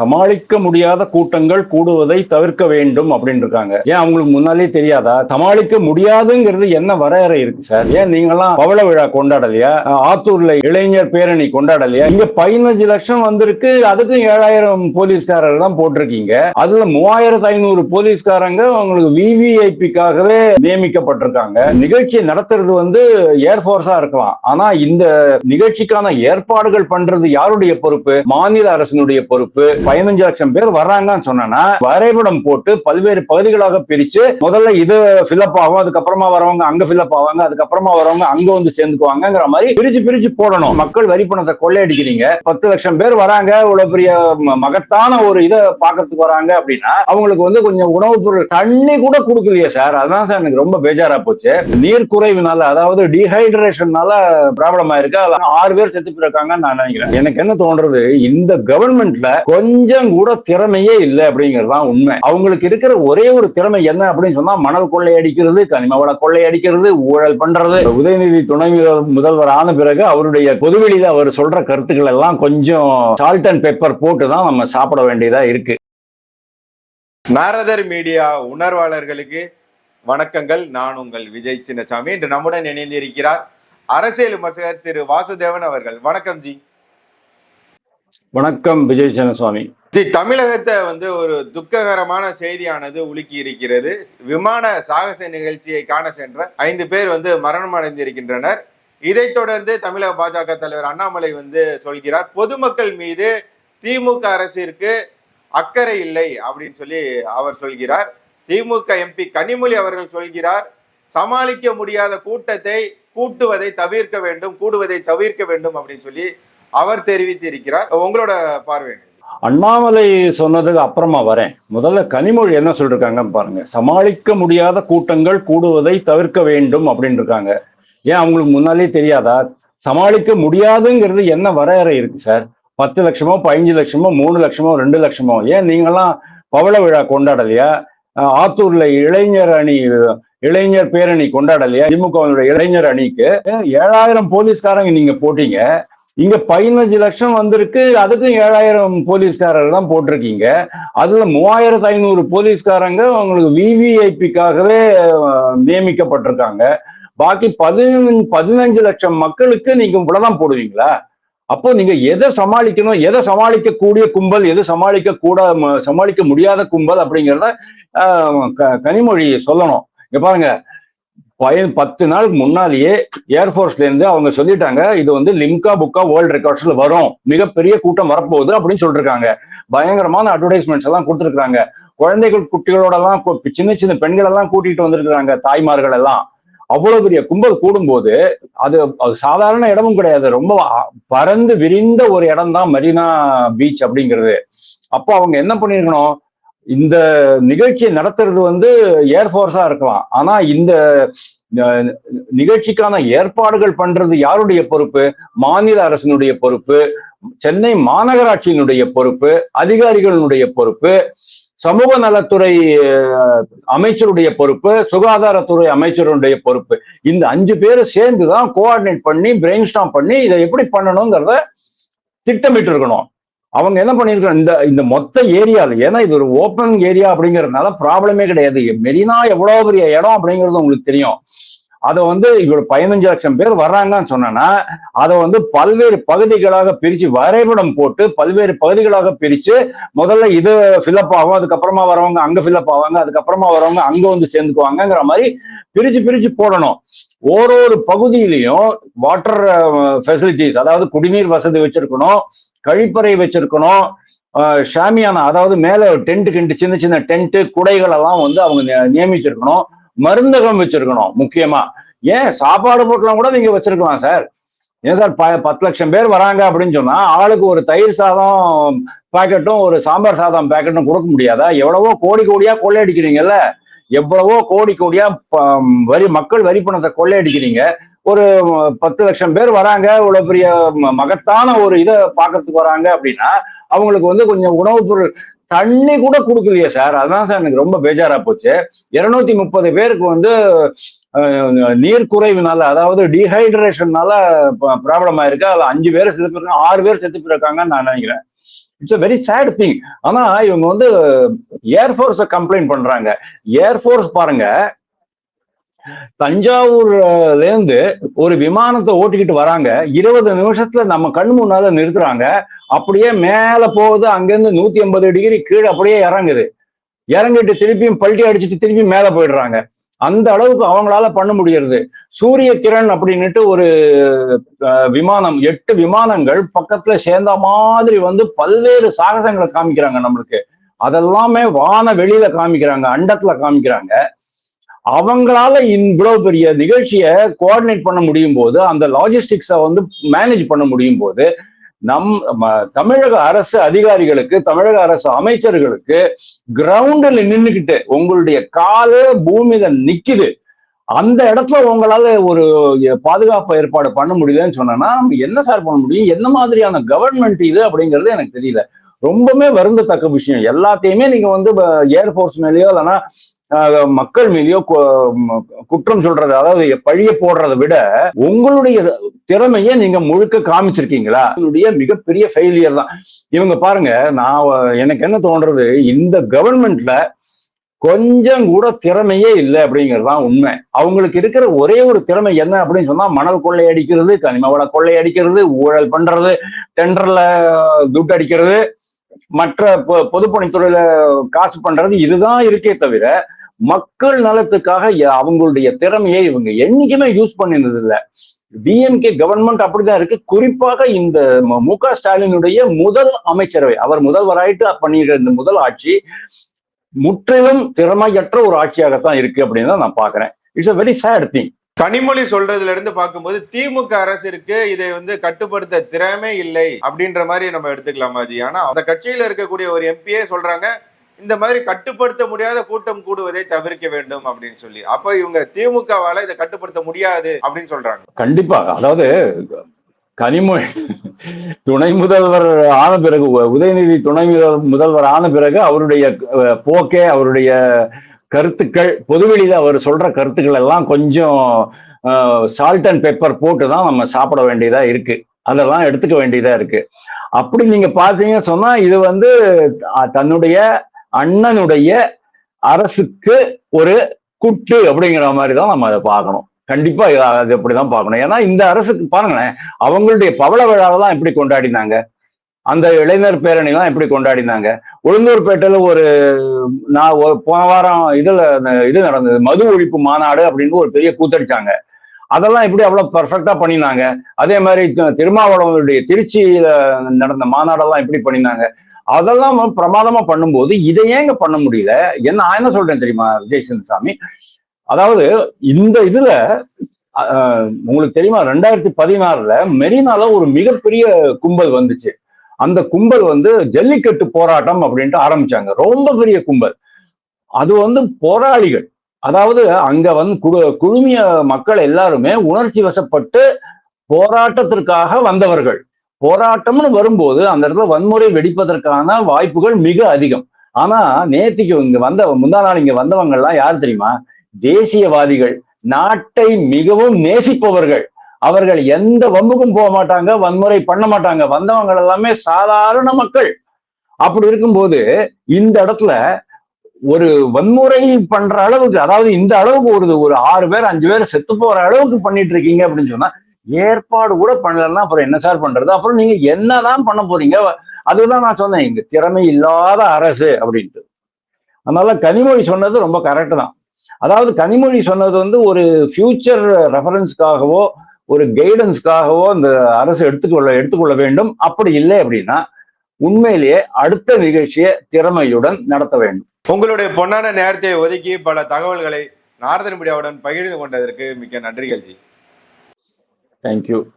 சமாளிக்க முடியாத கூட்டங்கள் கூடுவதை தவிர்க்க வேண்டும் அப்படின்னு இருக்காங்க. ஏன் அவங்களுக்கு முன்னாலே தெரியாதா? சமாளிக்க முடியாதுங்கிறது என்ன வரையறை இருக்கு சார் ஏன் நீங்களாம் பவள விழா கொண்டாடலையா? ஆத்தூர்ல இளைஞர் பேரணி கொண்டாடலையா? இங்க பதினஞ்சு லட்சம் வந்திருக்கு அதுக்கும் ஏழாயிரம் போலீஸ்காரர் தான் போட்டிருக்கீங்க. அதுல மூவாயிரத்து ஐநூறு போலீஸ்காரங்க அவங்களுக்கு விவிஐபிக்காகவே நியமிக்கப்பட்டிருக்காங்க. நிகழ்ச்சியை நடத்துறது வந்து ஏர்போர்ஸா இருக்கலாம். ஆனா இந்த நிகழ்ச்சிக்கான ஏற்பாடுகள் பண்றது யாருடைய பொறுப்பு? மாநில அரசினுடைய பொறுப்பு. பதினஞ்சு லட்சம் பேர் வர்றாங்கன்னு சொன்னா வரைபடம் போட்டு பல்வேறு பகுதிகளாக பிரிச்சு முதல்ல இது ஃபில்அப் ஆகும் அதுக்கப்புறமா வரவங்க அங்க ஃபில்அப் ஆவாங்க அதுக்கப்புறமா வரவங்க அங்க வந்து சேர்ந்துக்குவாங்கங்கிற மாதிரி பிரிச்சு பிரிச்சு போடணும். மக்கள் வரி பணத்தை கொள்ளையடிக்கிறீங்க. பத்து லட்சம் பேர் வராங்க இவ்வளவு பெரிய ம- மகத்தான ஒரு இதை பார்க்கறதுக்கு வராங்க அப்படின்னா அவங்களுக்கு வந்து கொஞ்சம் உணவுப் பொருள் தண்ணி கூட கொடுக்கலையே சார். அதான் சார் எனக்கு ரொம்ப பேஜாரா போச்சு. நீர் குறைவினால அதாவது டீஹைட்ரேஷன்னால ப்ராப்ளம் ஆயிருக்கு. ஆறு பேர் செத்து போயிருக்காங்கன்னு நான் நினைக்கிறேன். எனக்கு என்ன தோன்றது? இந்த கவர்மெண்ட்ல கொஞ்சம் கொஞ்சம் கூட திறமையே இல்லை அப்படிங்கிறது தான் உண்மை. அவங்களுக்கு இருக்கிற ஒரே ஒரு திறமை என்ன அப்படின்னு சொன்னா மணல் கொள்ளையடிக்கிறது கனிமவள கொள்ளை கொள்ளையடிக்கிறது ஊழல் பண்றது. உதயநிதி துணை முதல்வர் ஆன பிறகு அவருடைய பொதுவெளியில அவர் சொல்ற கருத்துக்கள் எல்லாம் கொஞ்சம் சால்ட் அண்ட் பெப்பர் போட்டு தான் நம்ம சாப்பிட வேண்டியதா இருக்கு. நாரதர் மீடியா உணர்வாளர்களுக்கு வணக்கங்கள். நான் உங்கள் விஜய் சின்னசாமி. இன்று நம்முடன் இணைந்திருக்கிறார் அரசியல் விமர்சகர் திரு வாசுதேவன் அவர்கள். வணக்கம் ஜி. வணக்கம் விஜய் சேனசுவாமி தமிழகத்தை வந்து ஒரு துக்ககரமான செய்தியானது உலுக்கி இருக்கிறது. விமான சாகச நிகழ்ச்சியை காண சென்ற ஐந்து பேர் வந்து மரணம் அடைந்திருக்கின்றனர் இதைத் தொடர்ந்து தமிழக பாஜக தலைவர் அண்ணாமலை வந்து சொல்கிறார் பொதுமக்கள் மீது திமுக அரசிற்கு அக்கறை இல்லை அப்படின்னு சொல்லி அவர் சொல்கிறார். திமுக எம்பி கனிமொழி அவர்கள் சொல்கிறார் சமாளிக்க முடியாத கூட்டத்தை கூட்டுவதை தவிர்க்க வேண்டும் கூடுவதை தவிர்க்க வேண்டும் அப்படின்னு சொல்லி அவர் தெரிவித்திருக்கிறார். உங்களோட பார்வை அண்ணாமலை சொன்னதுக்கு அப்புறமா வரேன். முதல்ல கனிமொழி என்ன சொல்லிருக்காங்கன்னு பாருங்க. சமாளிக்க முடியாத கூட்டங்கள் கூடுவதை தவிர்க்க வேண்டும் அப்படின்னு இருக்காங்க. ஏன் அவங்களுக்கு முன்னாலே தெரியாதா? சமாளிக்க முடியாதுங்கிறது என்ன வரையறை இருக்கு சார்? பத்து லட்சமோ பதினஞ்சு லட்சமோ மூணு லட்சமோ ரெண்டு லட்சமோ? ஏன் நீங்களாம் பவள விழா கொண்டாடலையா? ஆத்தூர்ல இளைஞர் அணி இளைஞர் பேரணி கொண்டாடலையா? திமுகவினுடைய இளைஞர் அணிக்கு. ஏழாயிரம் போலீஸ்காரங்க நீங்க போட்டீங்க. இங்க பதினஞ்சு லட்சம் வந்திருக்கு. அதுக்கும் ஏழாயிரம் போலீஸ்காரர் தான் போட்டிருக்கீங்க. அதுல மூவாயிரத்து ஐநூறு போலீஸ்காரங்க உங்களுக்கு விவிஐபிக்காகவே நியமிக்கப்பட்டிருக்காங்க. பாக்கி பதினஞ்சு பதினஞ்சு லட்சம் மக்களுக்கு நீங்க இவ்வளவுதான் போடுவீங்களா? அப்போ நீங்க எதை சமாளிக்கணும்? எதை சமாளிக்கக்கூடிய கும்பல்? எது சமாளிக்க கூட சமாளிக்க முடியாத கும்பல் அப்படிங்கிறத க- கனிமொழி சொல்லணும். இங்க பாருங்க. பயன் பத்து நாள் முன்னாலேயே ஏர்ஃபோர்ஸ்ல இருந்து அவங்க சொல்லிட்டாங்க இது வந்து லிம்கா புக்கா வேர்ல்ட் ரெக்கார்ட்ஸ்ல வரும். மிகப்பெரிய கூட்டம் வரப்போகுது அப்படின்னு சொல்லிருக்காங்க. பயங்கரமான அட்வர்டைஸ்மெண்ட்ஸ் எல்லாம் கொடுத்துருக்காங்க குழந்தைகள் குட்டிகளோட எல்லாம் சின்ன சின்ன பெண்கள் எல்லாம் கூட்டிட்டு வந்திருக்கிறாங்க தாய்மார்கள் எல்லாம் அவ்வளவு பெரிய கும்பல் கூடும்போது அது அது சாதாரண இடமும் கிடையாது. ரொம்ப பறந்து விரிந்த ஒரு இடம் தான் மெரினா பீச் அப்படிங்கிறது. அப்போ அவங்க என்ன பண்ணிருக்கணும் இந்த நிகழ்ச்சியை நடத்துறது வந்து ஏர்ஃபோர்ஸா இருக்கலாம். ஆனா இந்த நிகழ்ச்சிக்கான ஏற்பாடுகள் பண்றது யாருடைய பொறுப்பு? மாநில அரசினுடைய பொறுப்பு சென்னை மாநகராட்சியினுடைய பொறுப்பு அதிகாரிகளினுடைய பொறுப்பு சமூக நலத்துறை அமைச்சருடைய பொறுப்பு சுகாதாரத்துறை அமைச்சருடைய பொறுப்பு. இந்த அஞ்சு பேர் சேர்ந்து தான் கோஆர்டினேட் பண்ணி பிரெயின் ஸ்டாம் பண்ணி இதை எப்படி பண்ணணுங்கிறத திட்டமிட்டு இருக்கணும் அவங்க என்ன பண்ணிருக்காங்க இந்த இந்த மொத்த ஏரியாவில் ஏன்னா இது ஒரு ஓப்பன் ஏரியா அப்படிங்கிறதுனால ப்ராப்ளமே கிடையாது. மெரினா எவ்வளோ பெரிய இடம் அப்படிங்கிறது உங்களுக்கு தெரியும். அதை வந்து இவர் பதினஞ்சு லட்சம் பேர் வர்றாங்கன்னு சொன்னா அதை வந்து பல்வேறு பகுதிகளாக பிரித்து வரைபடம் போட்டு பல்வேறு பகுதிகளாக பிரித்து முதல்ல இது ஃபில்அப் ஆகும் அதுக்கப்புறமா வரவங்க அங்கே ஃபில்அப் ஆவாங்க அதுக்கப்புறமா வரவங்க அங்கே வந்து சேர்ந்துக்குவாங்கங்கிற மாதிரி பிரித்து பிரித்து போடணும். ஓரொரு பகுதியிலையும் வாட்டர் ஃபெசிலிட்டிஸ் uh, அதாவது குடிநீர் வசதி வச்சிருக்கணும் கழிப்பறை வச்சிருக்கணும் அஹ், ஷாமியானா அதாவது மேலே டென்ட் கிண்டு சின்ன சின்ன டென்ட்டு குடைகள் எல்லாம் வந்து அவங்க நியமிச்சிருக்கணும் மருந்தகம் வச்சிருக்கணும் முக்கியமா. ஏன்? சாப்பாடு பொருட்களும் கூட நீங்க வச்சிருக்கலாம் சார். ஏன் சார்? ப பத்து லட்சம் பேர் வராங்க அப்படின்னு சொன்னா ஆளுக்கு ஒரு தயிர் சாதம் பாக்கெட்டும் ஒரு சாம்பார் சாதம் பாக்கெட்டும் கொடுக்க முடியாதா? எவ்வளவோ கோடி கோடியா கொள்ளையடிக்கிறீங்கல்ல. எவ்வளவோ கோடி கோடியா ப- வரி மக்கள் வரி பணத்தை கொள்ளையடிக்கிறீங்க. ஒரு பத்து லட்சம் பேர் வராங்க இவ்வளவு பெரிய ம- மகத்தான ஒரு இதை பார்க்கறதுக்கு வராங்க அப்படின்னா அவங்களுக்கு வந்து கொஞ்சம் உணவுப் பொருள் தண்ணி கூட கொடுக்கலையே சார். அதான் சார் எனக்கு ரொம்ப பேஜாரா போச்சு. இருநூத்தி முப்பது பேருக்கு வந்து நீர் குறைவுனால அதாவது டீஹைட்ரேஷன்னால ப்ராப்ளம் ஆயிருக்கு. அதுல அஞ்சு பேர் செத்து போயிருக்காங்க ஆறு பேர் செத்து போயிருக்காங்கன்னு நான் நினைக்கிறேன். It's a very sad thing ஆனா இவங்க வந்து ஏர்ஃபோர்ஸ கம்ப்ளைண்ட் பண்றாங்க. ஏர்ஃபோர்ஸ் பாருங்க தஞ்சாவூர்ல இருந்து ஒரு விமானத்தை ஓட்டிக்கிட்டு வராங்க. இருபது நிமிஷத்துல நம்ம கண் முன்னால நிறுத்துறாங்க. அப்படியே மேல போகுது அங்கிருந்து நூத்தி ஐம்பது டிகிரி கீழே அப்படியே இறங்குது. இறங்கிட்டு திருப்பியும் பல்ட்டி அடிச்சுட்டு திருப்பி மேல போயிடுறாங்க. அந்த அளவுக்கு அவங்களால பண்ண முடியறது. சூரிய கிரண் அப்படின்னுட்டு ஒரு விமானம் எட்டு விமானங்கள் பக்கத்துல சேர்ந்த மாதிரி வந்து பல்வேறு சாகசங்களை காமிக்கிறாங்க நம்மளுக்கு. அதெல்லாமே வான வெளியில காமிக்கிறாங்க அண்டத்துல காமிக்கிறாங்க. அவங்களால இவ்வளவு பெரிய நிகழ்ச்சியை கோஆர்டினேட் பண்ண முடியும் போது அந்த லாஜிஸ்டிக்ஸை வந்து மேனேஜ் பண்ண முடியும் போது நம் தமிழக அரசு அதிகாரிகளுக்கு தமிழக அரசு அமைச்சர்களுக்கு கிரவுண்டில் நின்றுக்கிட்டு உங்களுடைய காலு பூமியில நிக்குது. அந்த இடத்துல உங்களால ஒரு பாதுகாப்பு ஏற்பாடு பண்ண முடியலன்னு சொன்னா என்ன சார் பண்ண முடியும்? என்ன மாதிரியான கவர்மெண்ட் இது அப்படிங்கிறது எனக்கு தெரியல. ரொம்பவே வருந்தத்தக்க விஷயம். எல்லாத்தையுமே நீங்க வந்து ஏர்ஃபோர்ஸ் மேலேயோ இல்லைன்னா மக்கள் மீதியோ குற்றம் சொல்றது அதாவது பழிய போடுறதை விட உங்களுடைய திறமையை நீங்க முழுக்க காமிச்சிருக்கீங்களா? உங்களுடைய மிகப்பெரிய ஃபெயிலியர் தான். இவங்க பாருங்க நான் எனக்கு என்ன தோன்றது? இந்த கவர்மெண்ட்ல கொஞ்சம் கூட திறமையே இல்லை அப்படிங்கிறது தான் உண்மை. அவங்களுக்கு இருக்கிற ஒரே ஒரு திறமை என்ன அப்படின்னு சொன்னா மணல் கொள்ளையடிக்கிறது கனிம வள கொள்ளையடிக்கிறது ஊழல் பண்றது டெண்டர்ல துட்டு அடிக்கிறது மற்ற பொ- பொதுப்பணித்துறையில காசு பண்றது இதுதான் இருக்கே தவிர மக்கள் நலத்துக்காக அவங்களுடைய திறமையை இவங்க என்னைக்குமே யூஸ் பண்ணினது இல்ல டிஎம்கே கவர்மெண்ட் அப்படிதான் இருக்கு. குறிப்பாக இந்த மு- க ஸ்டாலினுடைய முதல் அமைச்சரவை அவர் முதல்வராயிட்டு பண்ணியிருக்கிற இந்த முதல் ஆட்சி முற்றிலும் திறமையற்ற ஒரு ஆட்சியாகத்தான் இருக்கு அப்படின்னு தான் நான் பாக்குறேன் it's a very sad thing Kanimozhi சொல்றதுல இருந்து பார்க்கும்போது திமுக அரசிற்கு இதை வந்து கட்டுப்படுத்த திறமே இல்லை அப்படின்ற மாதிரி நம்ம எடுத்துக்கலாமா ஜி? ஆனா அந்த கட்சியில இருக்கக்கூடிய ஒரு எம்பியே சொல்றாங்க இந்த மாதிரி கட்டுப்படுத்த முடியாத கூட்டம் கூடுவதை தவிர்க்க வேண்டும் அப்படின்னு சொல்லி. அப்ப இவங்க திமுகவால இதை கட்டுப்படுத்த முடியாது அப்படின்னு சொல்றாங்க. கண்டிப்பாக அதாவது கனிமொழி துணை முதல்வர் ஆன பிறகு உ- உதயநிதி துணை முதல்- முதல்வர் ஆன பிறகு அவருடைய போக்கே அவருடைய கருத்துக்கள் பொதுவெளியில அவர் சொல்ற கருத்துக்கள் எல்லாம் கொஞ்சம் சால்ட் அண்ட் பெப்பர் போட்டு தான் நம்ம சாப்பிட வேண்டியதா இருக்கு. அதெல்லாம் எடுத்துக்க வேண்டியதா இருக்கு. அப்படி நீங்க பாத்தீங்கன்னு சொன்னா இது வந்து தன்னுடைய அண்ணனுடைய அரசுக்கு ஒரு குட்டு அப்படிங்கிற மாதிரி தான் நம்ம அதை பார்க்கணும். கண்டிப்பா அது அப்படிதான் பார்க்கணும். ஏன்னா இந்த அரசுக்கு பாருங்களேன் அவங்களுடைய பவள விழாவெல்லாம் எப்படி கொண்டாடினாங்க? அந்த இளைஞர் பேரணிலாம் எப்படி கொண்டாடினாங்க? உளுந்தூர்பேட்டையில ஒரு நான் போன வாரம் இதுல இது நடந்தது. மது ஒழிப்பு மாநாடு அப்படின்னு ஒரு பெரிய கூத்தடிச்சாங்க. அதெல்லாம் எப்படி அவ்வளவு பர்ஃபெக்டா பண்ணினாங்க? அதே மாதிரி திருமாவளவனுடைய திருச்சியில நடந்த மாநாடெல்லாம் எப்படி பண்ணினாங்க? அதெல்லாம் பிரமாதமா பண்ணும்போது இதை ஏங்க பண்ண முடியல? என்ன நான் என்ன சொல்றேன் தெரியுமா விஜய் சாமி அதாவது இந்த இதுல உங்களுக்கு தெரியுமா ரெண்டாயிரத்தி பதினாறுல மெரினால ஒரு மிகப்பெரிய கும்பல் வந்துச்சு. அந்த கும்பல் வந்து ஜல்லிக்கட்டு போராட்டம் அப்படின்ட்டு ஆரம்பிச்சாங்க. ரொம்ப பெரிய கும்பல். அது வந்து போராளிகள். அதாவது அங்க வந்து குழு- குழுமிய மக்கள் எல்லாருமே உணர்ச்சி வசப்பட்டு போராட்டத்திற்காக வந்தவர்கள். போராட்டம்னு வரும்போது அந்த இடத்துல வன்முறை வெடிப்பதற்கான வாய்ப்புகள் மிக அதிகம். ஆனா நேத்திக்கு இங்க வந்த முந்தா நாள் இங்க வந்தவங்க எல்லாம் யார் தெரியுமா? தேசியவாதிகள். நாட்டை மிகவும் நேசிப்பவர்கள். அவர்கள் எந்த வம்புக்கும் போக மாட்டாங்க வன்முறை பண்ண மாட்டாங்க. வந்தவங்க எல்லாமே சாதாரண மக்கள். அப்படி இருக்கும்போது இந்த இடத்துல ஒரு வன்முறை பண்ற அளவுக்கு அதாவது இந்த அளவுக்கு ஒரு ஒரு ஆறு பேர் அஞ்சு பேர் செத்து போற அளவுக்கு பண்ணிட்டு இருக்கீங்க அப்படின்னு சொன்னா ஏற்பாடு கூட பண்ணலன்னா அப்புறம் என்ன சார் பண்றது? அப்புறம் நீங்க என்னதான் பண்ண போறீங்க? அதுதான் நான் சொன்னேன் இங்க திறமை இல்லாத அரசு அப்படின்ட்டு. அதனால கனிமொழி சொன்னது ரொம்ப கரெக்ட் தான். அதாவது கனிமொழி சொன்னது வந்து ஒரு ஃபியூச்சர் ரெஃபரன்ஸ்க்காகவோ ஒரு கைடன்ஸ்க்காகவோ இந்த அரசு எடுத்துக்கொள்ள எடுத்துக்கொள்ள வேண்டும். அப்படி இல்லை அப்படின்னா உண்மையிலேயே அடுத்த நிகழ்ச்சியை திறமையுடன் நடத்த வேண்டும். உங்களுடைய பொன்னான நேரத்தை ஒதுக்கி பல தகவல்களை நார்தன் மீடியாவுடன் பகிர்ந்து கொண்டதற்கு மிக்க நன்றிகள் ஜி. Thank you.